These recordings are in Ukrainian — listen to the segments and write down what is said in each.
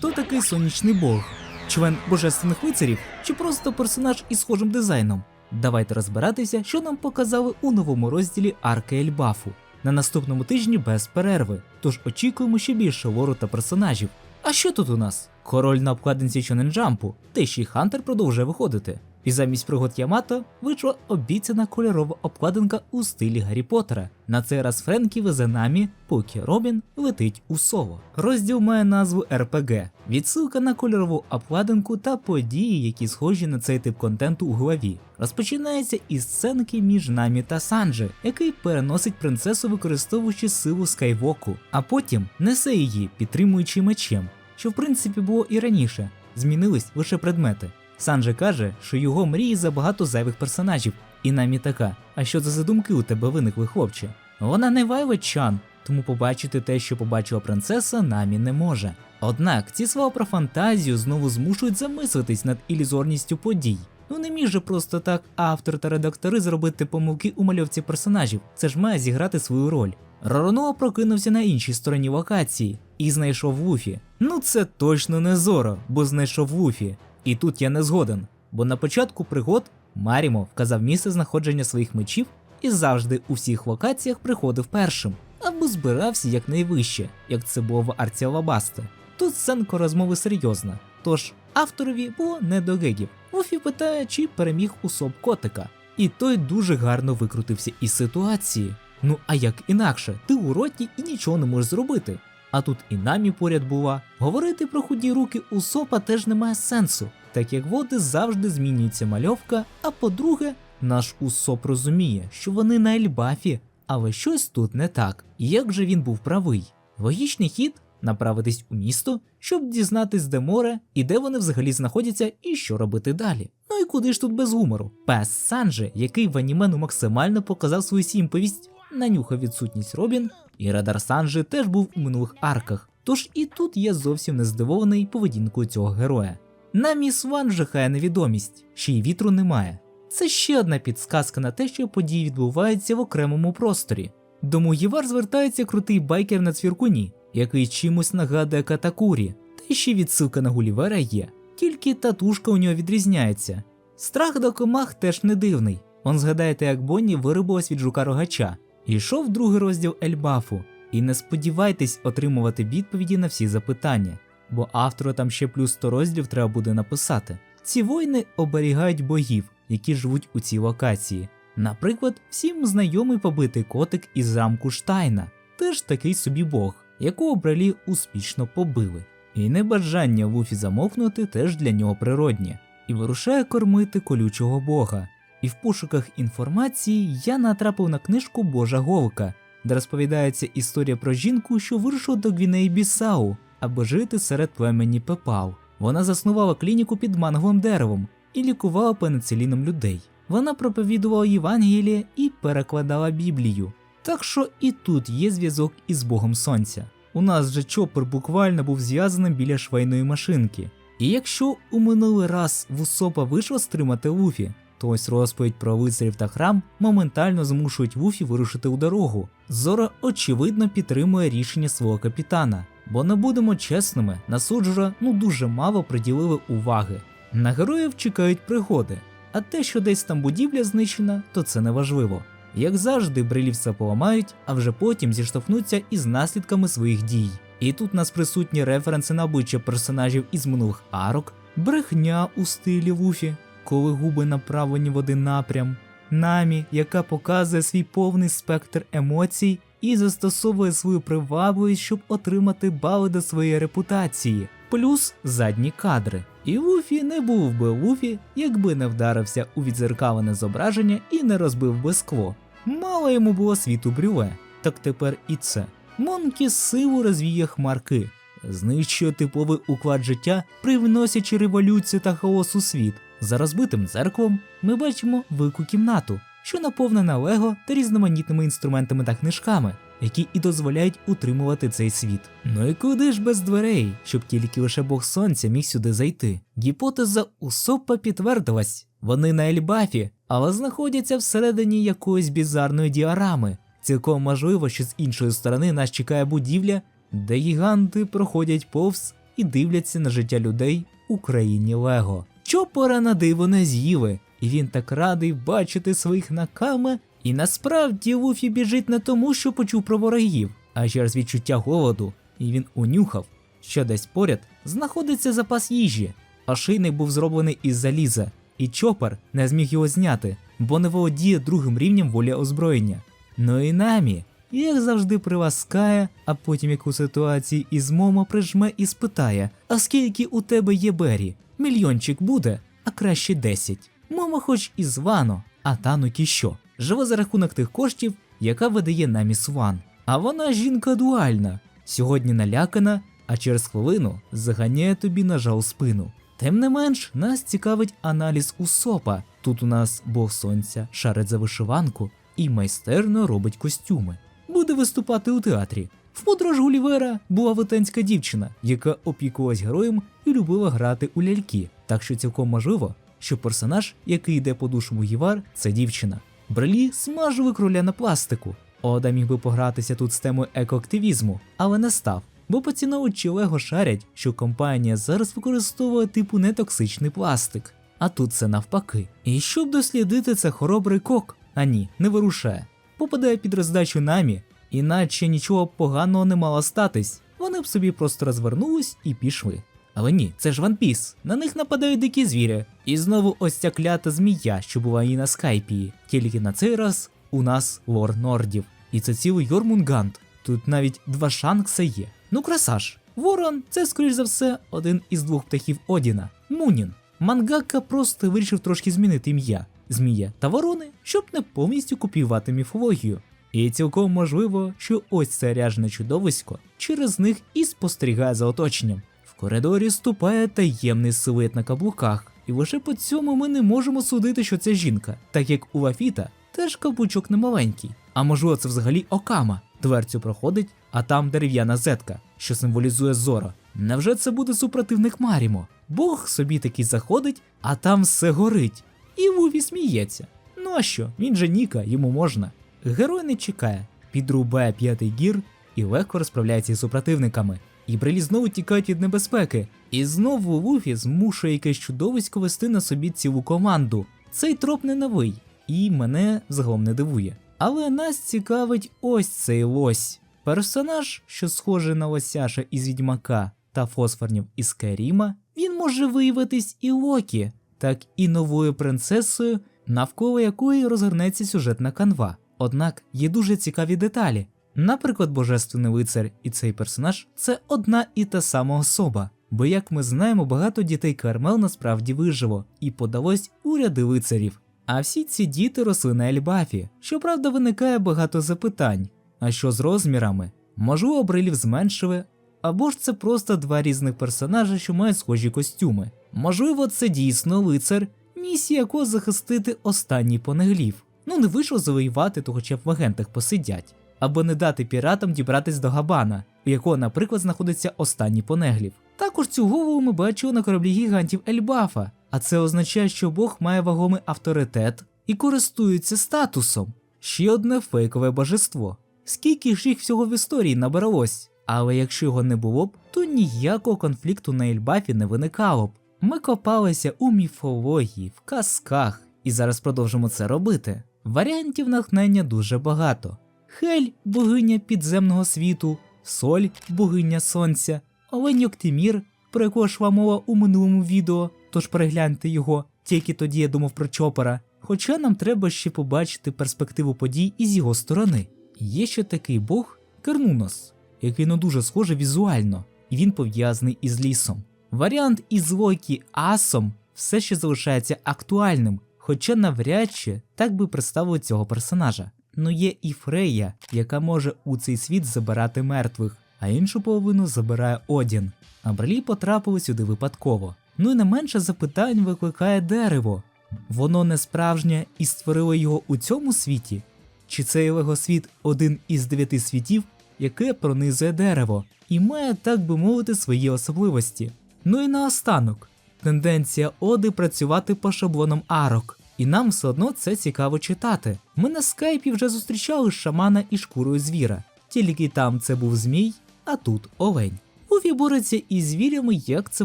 Хто такий сонячний бог? Член божественних лицарів чи просто персонаж із схожим дизайном? Давайте розбиратися, що нам показали у новому розділі Арки Ельбафу на наступному тижні без перерви. Тож очікуємо ще більше лору та персонажів. А що тут у нас? Король на обкладинці Чоненджампу, та ще Хантер продовжує виходити. І замість пригод Ямато вийшла обіцяна кольорова обкладинка у стилі Гаррі Поттера. На цей раз Френкі везе намі, поки Робін летить у соло. Розділ має назву РПГ, відсилка на кольорову обкладинку та події, які схожі на цей тип контенту у главі. Розпочинається із сценки між Намі та Санджи, який переносить принцесу, використовуючи силу Скайвоку, а потім несе її, підтримуючи мечем, що в принципі було і раніше. Змінились лише предмети. Санджи каже, що його мрії забагато зайвих персонажів, і намі така. А що це за думки у тебе виникли, хлопче? Вона не Вайлет Чан, тому побачити те, що побачила принцеса, намі не може. Однак ці слова про фантазію знову змушують замислитись над ілюзорністю подій. Ну не міг же просто так автор та редактори зробити помилки у мальовці персонажів. Це ж має зіграти свою роль. Ророноа прокинувся на іншій стороні локації і знайшов Луфі. Ну це точно не Зоро, бо знайшов Луфі. І тут я не згоден, бо на початку пригод Марімо вказав місце знаходження своїх мечів і завжди у всіх локаціях приходив першим, або збирався якнайвище, як це було в Арці Алабасти. Тут сценка розмови серйозна, тож авторові було не до гегів. Луфі питає, чи переміг усоп котика, і той дуже гарно викрутився із ситуації. Ну а як інакше, ти у роті і нічого не можеш зробити. А тут і намі поряд була. Говорити про худі руки у сопа теж немає сенсу, так як води завжди змінюється мальовка. А по-друге, наш усоп розуміє, що вони на Ельбафі, але щось тут не так. І як же він був правий? Логічний хід направитись у місто, щоб дізнатись, де море і де вони взагалі знаходяться, і що робити далі. Ну і куди ж тут без гумору? Пес Санджи, який в анімену максимально показав свою сімповість, нанюхав відсутність Робін, і Радар Санджи теж був у минулих арках, тож і тут я зовсім не здивований поведінкою цього героя. На міс Ван жахає невідомість, ще й вітру немає. Це ще одна підсказка на те, що події відбуваються в окремому просторі. До Мугівар звертається крутий байкер на цвіркуні, який чимось нагадує Катакурі, та ще відсилка на Гулівера є, тільки татушка у нього відрізняється. Страх до комах теж не дивний. Он згадаєте, як Бонні виробилась від жука рогача. Йшов другий розділ Ельбафу, і не сподівайтесь отримувати відповіді на всі запитання, бо автору там ще плюс 100 розділів треба буде написати. Ці воїни оберігають богів, які живуть у цій локації. Наприклад, всім знайомий побитий котик із замку Штайна, теж такий собі бог, якого бралі успішно побили. І небажання Луфі замовкнути теж для нього природнє, і вирушає кормити колючого бога. І в пошуках інформації я натрапив на книжку Божа Голка, де розповідається історія про жінку, що вирушила до Гвінеї Бісау, аби жити серед племені Пепал. Вона заснувала клініку під манговим деревом і лікувала пенициліном людей. Вона проповідувала Євангеліє і перекладала Біблію. Так що і тут є зв'язок із Богом Сонця. У нас же чопер буквально був зв'язаний біля швейної машинки. І якщо у минулий раз в Усопа вийшло стримати Луфі, то ось розповідь про лицарів та храм моментально змушують Вуфі вирушити у дорогу. Зора очевидно підтримує рішення свого капітана, бо не будемо чесними, на суджера ну дуже мало приділили уваги. На героїв чекають пригоди, а те, що десь там будівля знищена, то це не важливо. Як завжди, брилі все поламають, а вже потім зіштовхнуться із наслідками своїх дій. І тут нас присутні референси на обличчя персонажів із минулих арок, брехня у стилі Вуфі, коли губи направлені в один напрям, намі, яка показує свій повний спектр емоцій і застосовує свою привабливість, щоб отримати бали до своєї репутації, плюс задні кадри. І Луфі не був би Луфі, якби не вдарився у відзеркалене зображення і не розбив би скло. Мало йому було світу брюле, так тепер і це. Монкі силу розвіє хмарки, знищує типовий уклад життя, привносячи революцію та хаос у світ. За розбитим дзеркалом ми бачимо велику кімнату, що наповнена лего та різноманітними інструментами та книжками, які і дозволяють утримувати цей світ. Ну і куди ж без дверей, щоб тільки лише Бог Сонця міг сюди зайти? Гіпотеза Усопа підтвердилась. Вони на Ельбафі, але знаходяться всередині якоїсь бізарної діарами. Цілком можливо, що з іншої сторони нас чекає будівля, де гіганти проходять повз і дивляться на життя людей у країні Лего. Чопора на диво не з'їли, і він так радий бачити своїх наками. І насправді Луфі біжить не тому, що почув про ворогів, а через відчуття голоду, і він унюхав, що десь поряд знаходиться запас їжі. Ошийник був зроблений із заліза, і чопер не зміг його зняти, бо не володіє другим рівнем волі озброєння. Ну і намі, як завжди приласкає, а потім як у ситуації із Момо прижме і спитає: А скільки у тебе є Бері? Мільйончик буде, а краще 10. Момо хоч і звано, а танукі що? Живе за рахунок тих коштів, яка видає намі Сван. А вона жінка дуальна. Сьогодні налякана, а через хвилину заганяє тобі ножа у спину. Тим не менш, нас цікавить аналіз Усопа. Тут у нас Бог Сонця шарить за вишиванку і майстерно робить костюми. Буде виступати у театрі. В подорож Гулівера була витенська дівчина, яка опікувалась героєм і любила грати у ляльки. Так що цілком можливо, що персонаж, який йде по душу Мугівар, це дівчина. Брелі смажили кроля на пластику. Ода міг би погратися тут з темою екоактивізму, але не став, бо поціновувачі Лего шарять, що компанія зараз використовує типу нетоксичний пластик. А тут це навпаки. І щоб дослідити це хоробрий кок, а ні, не вирушає. Попадає під роздачу намі, іначе нічого поганого не мало статись. Вони б собі просто розвернулись і пішли. Але ні, це ж Piece. На них нападають дикі звірі. І знову ось ця клята змія, що була і на скайпії. Тільки на цей раз у нас лор Нордів. І це цілий Йормунгант. Тут навіть два шанкса є. Ну красаж. Ворон це, скоріш за все, один із двох птахів Одіна Мунін. Мангака просто вирішив трошки змінити ім'я Змія та ворони, щоб не повністю копіювати міфологію. І цілком можливо, що ось це ряжне чудовисько через них і спостерігає за оточенням. В коридорі ступає таємний силует на каблуках, і лише по цьому ми не можемо судити, що це жінка, так як у Лафіта теж каблучок не маленький. А можливо, це взагалі окама. Дверцю проходить, а там дерев'яна зетка, що символізує Зоро. Невже це буде супротивник Марімо? Бог собі таки заходить, а там все горить. І Вуві сміється. Ну а що, він же Ніка, йому можна. Герой не чекає, підрубає п'ятий гір і легко розправляється із супротивниками. І брелі знову тікають від небезпеки. І знову Луфі змушує якесь чудовисько вести на собі цілу команду. Цей троп не новий, і мене загалом не дивує. Але нас цікавить ось цей лось. Персонаж, що схожий на лосяша із відьмака та фосфорнів із Керіма, він може виявитись і Локі, так і новою принцесою, навколо якої розгорнеться сюжетна канва. Однак є дуже цікаві деталі. Наприклад, Божественний лицар і цей персонаж це одна і та сама особа. Бо, як ми знаємо, багато дітей Кармел насправді вижило і подалось у ряди лицарів. А всі ці діти росли на Ельбафі. Щоправда, виникає багато запитань. А що з розмірами? Можливо, брилів зменшили, або ж це просто два різних персонажі, що мають схожі костюми. Можливо, це дійсно лицар, місія якого захистити останній понеглів. Ну не вийшло завоювати, то хоча б в агентах посидять, або не дати піратам дібратись до Габана, у якого, наприклад, знаходиться останній понеглів. Також цю голову ми бачили на кораблі гігантів Ельбафа, а це означає, що Бог має вагомий авторитет і користується статусом. Ще одне фейкове божество. Скільки ж їх всього в історії набралось? Але якщо його не було б, то ніякого конфлікту на Ельбафі не виникало б. Ми копалися у міфології, в казках, і зараз продовжимо це робити. Варіантів натхнення дуже багато. Хель богиня підземного світу, Соль богиня сонця, Олень Октимір, про якого йшла мова у минулому відео, тож перегляньте його, тільки тоді я думав про Чопора. Хоча нам треба ще побачити перспективу подій із його сторони. Є ще такий бог Кернунос, який ну дуже схожий візуально, і він пов'язаний із лісом. Варіант із Локі Асом все ще залишається актуальним, хоча навряд чи так би представили цього персонажа. Ну є і Фрея, яка може у цей світ забирати мертвих, а іншу половину забирає Одін. А Брелі потрапили сюди випадково. Ну і не менше запитань викликає дерево. Воно не справжнє і створило його у цьому світі? Чи цей легосвіт один із дев'яти світів, яке пронизує дерево, і має, так би мовити, свої особливості? Ну і наостанок, тенденція Оди працювати по шаблонам арок, і нам все одно це цікаво читати. Ми на скайпі вже зустрічали шамана і шкурою звіра, тільки там це був змій, а тут олень. У Луфі бореться із звірями, як це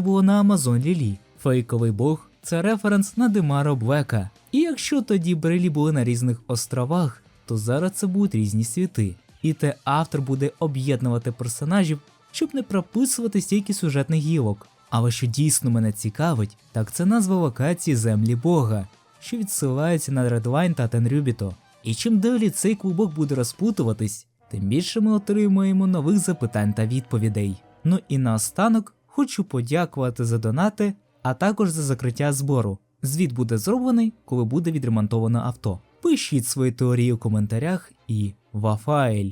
було на Амазон Лілі. Фейковий бог це референс на Демаро Блека. І якщо тоді Брелі були на різних островах, то зараз це будуть різні світи. І те автор буде об'єднувати персонажів, щоб не прописувати стільки сюжетних гілок. Але що дійсно мене цікавить, так це назва локації Землі Бога, що відсилається на Редлайн та Тенрюбіто. І чим далі цей клубок буде розпутуватись, тим більше ми отримуємо нових запитань та відповідей. Ну і наостанок хочу подякувати за донати, а також за закриття збору. Звіт буде зроблений, коли буде відремонтовано авто. Пишіть свої теорії у коментарях і Вафайль!